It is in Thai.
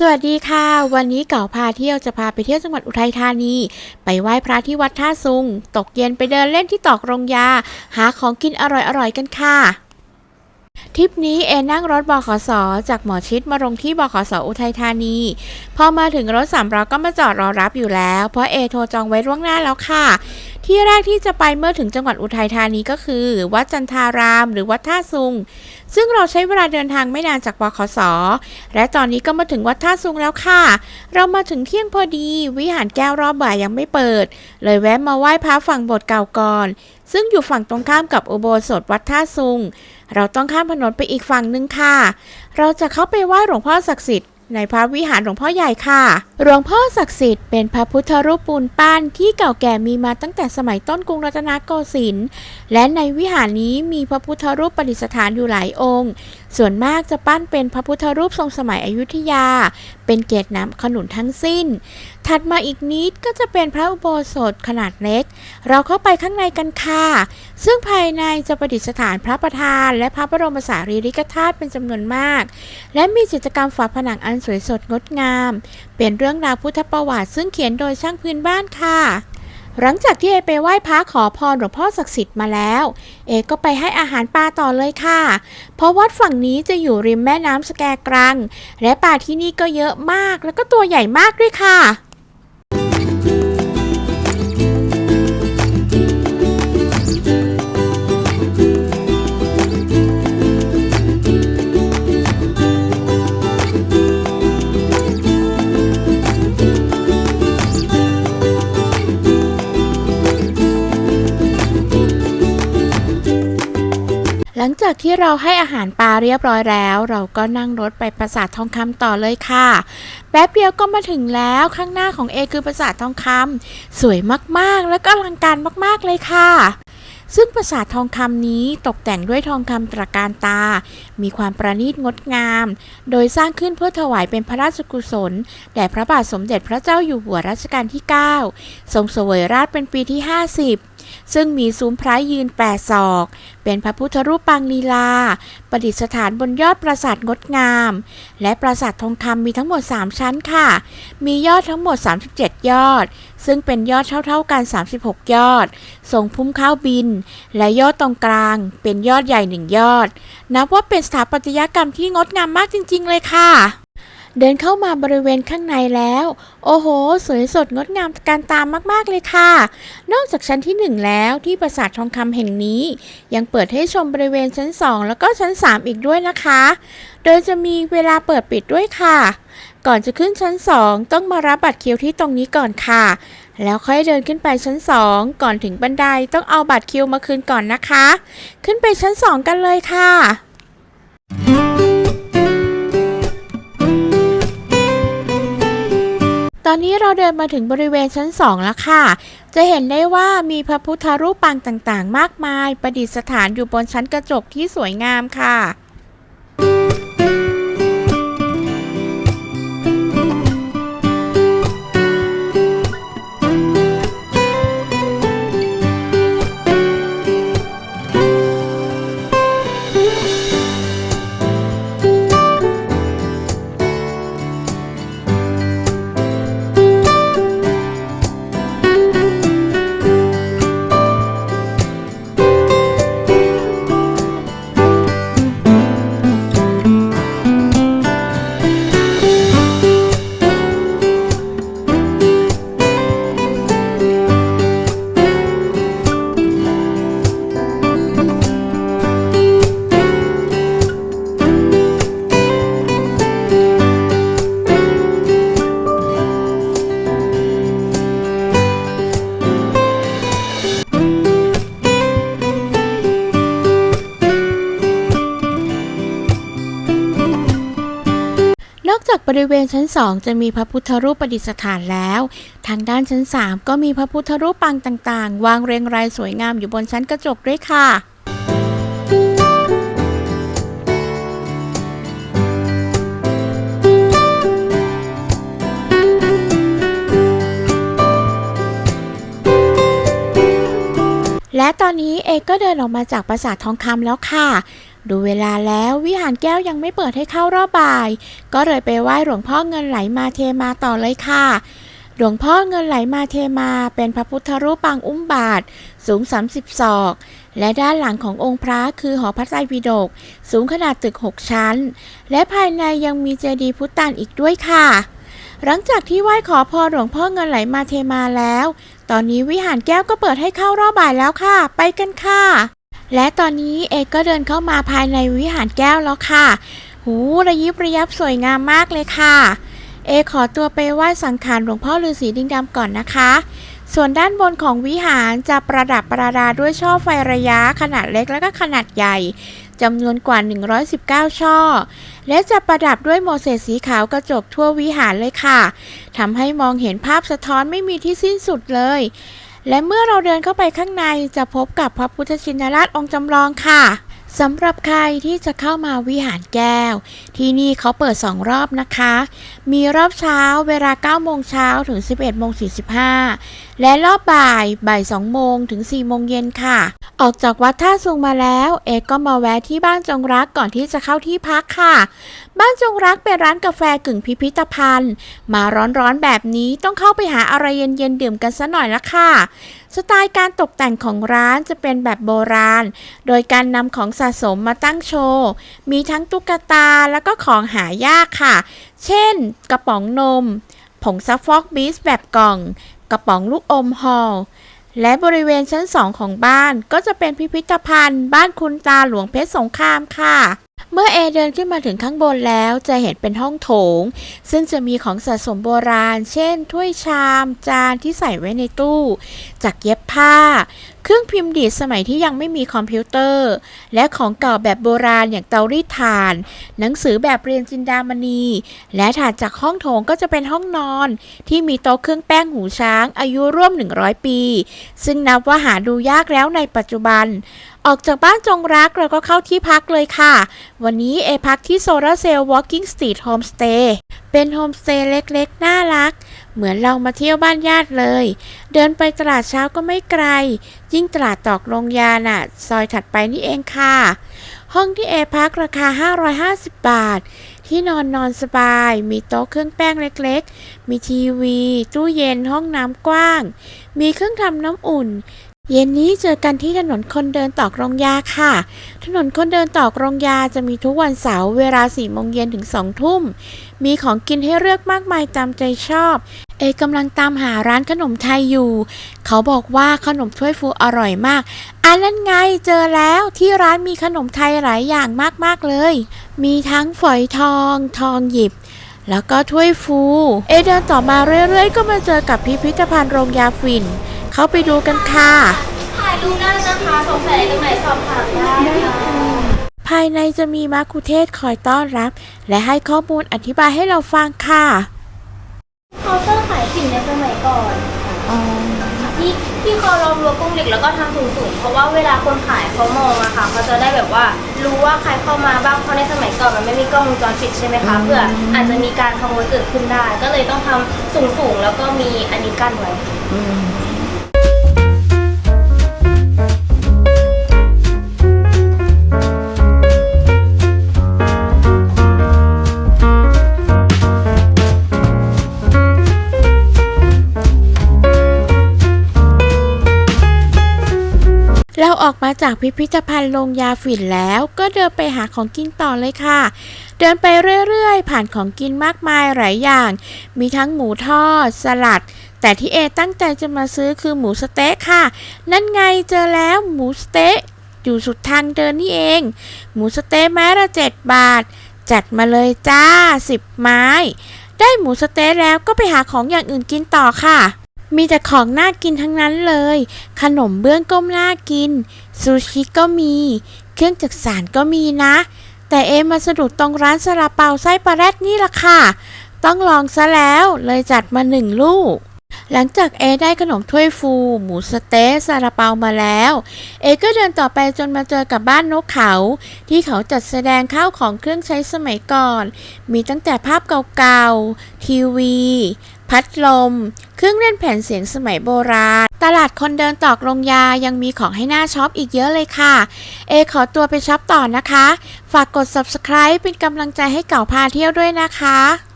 สวัสดีค่ะ วันนี้เก่าพาเที่ยวจะพาไปเที่ยวจังหวัดอุทัยธานี ไปไหว้พระที่วัดท่าซุง ตกเย็นไปเดินเล่นที่ตอกรงยา หาของกินอร่อยๆกันค่ะทริปนี้เอนั่งรถบขสจากหมอชิดมาลงที่บขสอุทัยธานี พอมาถึงรถสามล้อก็มาจอดรอรับอยู่แล้ว เพราะเอโทรจองไว้ล่วงหน้าแล้วค่ะ ที่แรกที่จะไปเมื่อถึงจังหวัดอุทัยธานีก็คือ วัดจันทาราม หรือวัดท่าซุง ซึ่งเราใช้เวลาเดินทางไม่นานจากบขส และตอนนี้ก็มาถึงวัดท่าซุงแล้วค่ะ เรามาถึงเที่ยงพอดี วิหารแก้วรอบบ่ายยังไม่เปิด เลยแวะมาไหว้พระฝั่งโบสถ์เก่าก่อน ซึ่งอยู่ฝั่งตรงข้ามกับอุโบสถวัดท่าซุง เราต้องข้ามถนนไปอีกฝั่งหนึ่งค่ะ เราจะเข้าไปไหว้หลวงพ่อศักดิ์สิทธิ์ ในพระวิหารหลวงพ่อใหญ่ค่ะ หลวงพ่อศักดิ์สิทธิ์เป็นพระพุทธรูปปูนปั้นที่เก่าแก่มีมาตั้งแต่สมัยต้นกรุงรัตนโกสินทร์ และในวิหารนี้มีพระพุทธรูปประดิษฐานอยู่หลายองค์ ส่วนมากจะปั้นเป็นพระพุทธรูปทรงสมัยอยุธยา เป็นเกศน้ำขนุนทั้งสิ้น ถัดมาอีกนิดก็จะเป็นพระอุโบสถขนาดเล็ก เราเข้าไปข้างในกันค่ะ ซึ่งภายในจะประดิษฐานพระประธาน และพระบรมสารีริกธาตุเป็นจำนวนมาก และมีจิตรกรรมฝาผนังอันสวยสดงดงาม เป็นเรื่องราวพุทธประวัติ ซึ่งเขียนโดยช่างพื้นบ้านค่ะหลังจากที่เอไปไหว้พระขอพรหลวงพ่อศักดิ์สิทธิ์มาแล้ว เอก็ไปให้อาหารปลาต่อเลยค่ะ เพราะวัดฝั่งนี้จะอยู่ริมแม่น้ำสแกกรัง และปลาที่นี่ก็เยอะมากแล้วก็ตัวใหญ่มากด้วยค่ะ ลังจากที่เราให้อาหารปลาเรียบร้อยแล้ว เราก็นั่งรถไปปราสาททองคำต่อเลยค่ะ แป๊บเดียวก็มาถึงแล้วข้างหน้าของเอคือปราสาททองคำสวยมากๆ แล้วก็อลังการมากๆเลยค่ะซึ่งปราสาททองคำนี้ตกแต่งด้วยทองคำตระการตา มีความประณีตงดงาม โดยสร้างขึ้นเพื่อถวายเป็นพระราชกุศล แด่พระบาทสมเด็จพระเจ้าอยู่หัวรัชกาลที่ 9 ทรงเสวยราชเป็นปีที่ 50 ซึ่งมีซุ้มพระยืนแปดศอก เป็นพระพุทธรูปปางลีลา ประดิษฐานบนยอดปราสาทงดงาม และปราสาททองคำมีทั้งหมด 3 ชั้นค่ะ มียอดทั้งหมด 37 ยอด ซึ่งเป็นยอดเท่าๆกัน 36 ยอด ทรงพุ่มข้าวบิน และยอดตรงกลาง เป็นยอดใหญ่หนึ่งยอด นับว่าเป็นสถาปัตยกรรมที่งดงามมากจริง ๆ เลยค่ะ เดินเข้ามาบริเวณข้างในแล้ว โอ้โห สวยสดงดงามการตามมากๆเลยค่ะ นอกจากชั้นที่ 1 แล้วที่ปราสาททองคำแห่งนี้ ยังเปิดให้ชมบริเวณชั้น 2 แล้วก็ชั้น 3 อีกด้วยนะคะ โดยจะมีเวลาเปิดปิดด้วยค่ะ ก่อนจะขึ้นชั้น 2 ต้องมารับบัตรคิวที่ตรงนี้ก่อนค่ะ แล้วค่อยเดินขึ้นไปชั้น 2 ก่อนถึงบันไดต้องเอาบัตรคิวมาคืนก่อนนะคะ ขึ้นไปชั้น 2 กันเลยค่ะ อนนี้เราเดินมาถึงบริเวณชั้น 2 แล้วค่ะ จะเห็นได้ว่ามีพระพุทธรูปปางต่างๆ มากมาย ประดิษฐานอยู่บนชั้นกระจกที่สวยงามค่ะ บริเวณชั้น2จะมีพระพุทธรูปประดิษฐานแล้ว ทางด้านชั้น3ก็มีพระพุทธรูปปางต่างๆ วางเรียงรายสวยงามอยู่บนชั้นกระจกด้วยค่ะและตอนนี้เอก็เดินออกมาจากปราสาททองคำแล้วค่ะ ดูเวลาแล้ววิหารแก้วยังไม่เปิดให้เข้ารอบบ่าย ก็เลยไปไหว้หลวงพ่อเงินไหลมาเทมาต่อเลยค่ะ หลวงพ่อเงินไหลมาเทมาเป็นพระพุทธรูปปางอุ้มบาท สูง 30ศอกและด้านหลังขององค์พระคือหอพระไตรปิฎกสูงขนาดตึก 6 ชั้น และภายในยังมีเจดีย์พุทธานอีกด้วยค่ะ หลังจากที่ไหว้ขอพรหลวงพ่อเงินไหลมาเทมาแล้ว ตอนนี้วิหารแก้วก็เปิดให้เข้ารอบบ่ายแล้วค่ะ ไปกันค่ะ และตอนนี้เอกก็เดินเข้ามาภายในวิหารแก้วแล้วค่ะ หูระยิบระยับสวยงามมากเลยค่ะ เอขอตัวไปไหว้สังขารหลวงพ่อฤาษีดิงดำก่อนนะคะ ส่วนด้านบนของวิหารจะประดับประดาด้วยช่อไฟระยะขนาดเล็กและก็ขนาดใหญ่จำนวนกว่า 119 ช่อ และจะประดับด้วยโมเสสสีขาวกระจกทั่ววิหารเลยค่ะ ทำให้มองเห็นภาพสะท้อนไม่มีที่สิ้นสุดเลย และเมื่อเราเดินเข้าไปข้างในจะพบกับพระพุทธชินราชองค์จำลองค่ะสำหรับใครที่จะเข้ามาวิหารแก้ว ที่นี่เขาเปิดสองรอบนะคะ มีรอบเช้าเวลา9โมงเช้าถึง 11โมง45และรอบบ่ายบ่าย2โมงถึง4โมงเย็นค่ะ ออกจากวัดท่าซุงมาแล้ว เอกก็มาแวะที่บ้านจงรักก่อนที่จะเข้าที่พักค่ะ บ้านจงรักเป็นร้านกาแฟกึ่งพิพิธภัณฑ์ มาร้อนๆแบบนี้ต้องเข้าไปหาอะไรเย็นๆดื่มกันซะหน่อยละค่ะ สไตล์การตกแต่งของร้านจะเป็นแบบโบราณ โดยการนำของสะสมมาตั้งโชว์ มีทั้งตุ๊กตาแล้วก็ของหายากค่ะ เช่น กระป๋องนมผงซัฟฟอกบีสแบบกล่อง ระป๋องลูกอมฮอลและบริเวณชั้นสองของบ้านก็จะเป็นพิพิธภัณฑ์ บ้านคุณตาหลวงเพชรสงครามค่ะ เมื่อเอเดินขึ้นมาถึงข้างบนแล้วจะเห็นเป็นห้องโถง ซึ่งจะมีของสะสมโบราณ เช่น ถ้วยชาม จานที่ใส่ไว้ในตู้ จากเย็บผ้า เครื่องพิมพ์ดีดสมัยที่ยังไม่มีคอมพิวเตอร์ และของเก่าแบบโบราณอย่างเตารีดถ่าน หนังสือแบบเรียนจินดามณี และถัดจากห้องโถงก็จะเป็นห้องนอน ที่มีโต๊ะเครื่องแป้งหูช้างอายุร่วม 100 ปี ซึ่งนับว่าหาดูยากแล้วในปัจจุบัน ออกจากบ้านจงรักเราก็เข้าที่พักเลยค่ะ วันนี้เอพักที่โซลาเซลล์ Walking Street Homestay เป็นโฮมสเตย์เล็กๆ น่ารัก เหมือนเรามาเที่ยวบ้านญาติเลย เดินไปตลาดเช้าก็ไม่ไกล ยิ่งตลาดตอกโรงยาน่ะ ซอยถัดไปนี่เองค่ะ ห้องที่เอพักราคา 550 บาท ที่นอนนอนสบาย มีโต๊ะเครื่องแป้งเล็กๆ มีทีวี ตู้เย็นห้องน้ำกว้าง มีเครื่องทำน้ำอุ่น เย็นนี้เจอกันที่ถนนคนเดินตอกรงยาค่ะ ถนนคนเดินตอกรงยาจะมีทุกวันเสาร์เวลา4โมงเย็นถึง2ทุ่ม มีของกินให้เลือกมากมายตามใจชอบ เอกำลังตามหาร้านขนมไทยอยู่ เขาบอกว่าขนมถ้วยฟูอร่อยมาก อันนั้นไงเจอแล้วที่ร้านมีขนมไทยหลายอย่างมากๆเลย มีทั้งฝอยทอง ทองหยิบแล้วก็ถ้วยฟู เอเดินต่อมาเรื่อยๆ ก็มาเจอกับพิพิธภัณฑ์โรงยาฝิ่น เข้าไปดูกันค่ะ ถ่ายรูปได้นะคะสงสัยตรงไหนสอบถามได้ค่ะภายในจะมีมาคุเทศคอยต้อนรับ และให้ข้อมูลอธิบายให้เราฟังค่ะเคาน์เตอร์ขายสิ่งในสมัยก่อนที่ที่เขาล้อมรั้วกรงเหล็กแล้วก็ทำสูงๆเพราะว่าเวลาคนขายเขามองอะค่ะเขาจะได้แบบว่ารู้ว่าใครเข้ามาบ้างเพราะในสมัยก่อนมันไม่มีกล้องวงจรปิดใช่ไหมคะเพื่ออาจจะมีการขโมยเกิดขึ้นได้ ก็เลยต้องทำสูงๆแล้วก็มีอันนี้กั้นไว้ เราออกมาจากพิพิธภัณฑ์โรงยาฝิ่นแล้วก็เดินไปหาของกินต่อเลยค่ะ เดินไปเรื่อยๆ ผ่านของกินมากมายหลายอย่าง มีทั้งหมูทอด สลัด แต่ที่เอตั้งใจจะมาซื้อคือหมูสเต๊ะค่ะ นั่นไงเจอแล้วหมูสเต๊ะอยู่สุดทางเดินนี่เอง หมูสเต๊ะไม้ละเจ็ดบาท จัดมาเลยจ้าสิบไม้ ได้หมูสเต๊ะแล้วก็ไปหาของอย่างอื่นกินต่อค่ะ มีแต่ของน่ากินทั้งนั้นเลย ขนมเบื้องก็น่ากิน ซูชิก็มี เครื่องจักสานก็มีนะ แต่เอมาสะดุดตรงร้านซาลาเปาไส้ปลาแรดนี่ล่ะค่ะ ต้องลองซะแล้วเลยจัดมาหนึ่งลูก หลังจากเอได้ขนมถ้วยฟู หมูสเต๊ะซาลาเปามาแล้ว เอก็เดินต่อไปจนมาเจอกับบ้านนกเขา ที่เขาจัดแสดงข้าวของเครื่องใช้สมัยก่อน มีตั้งแต่ภาพเก่าๆ ทีวี พัดลม เครื่องเล่นแผ่นเสียงสมัยโบราณ ตลาดคนเดินตอกรงยายังมีของให้หน่าช็อปอีกเยอะเลยค่ะ เอขอตัวไปช็อปต่อนะคะ ฝากกด subscribe เป็นกำลังใจให้เก่าพาเที่ยวด้วยนะคะ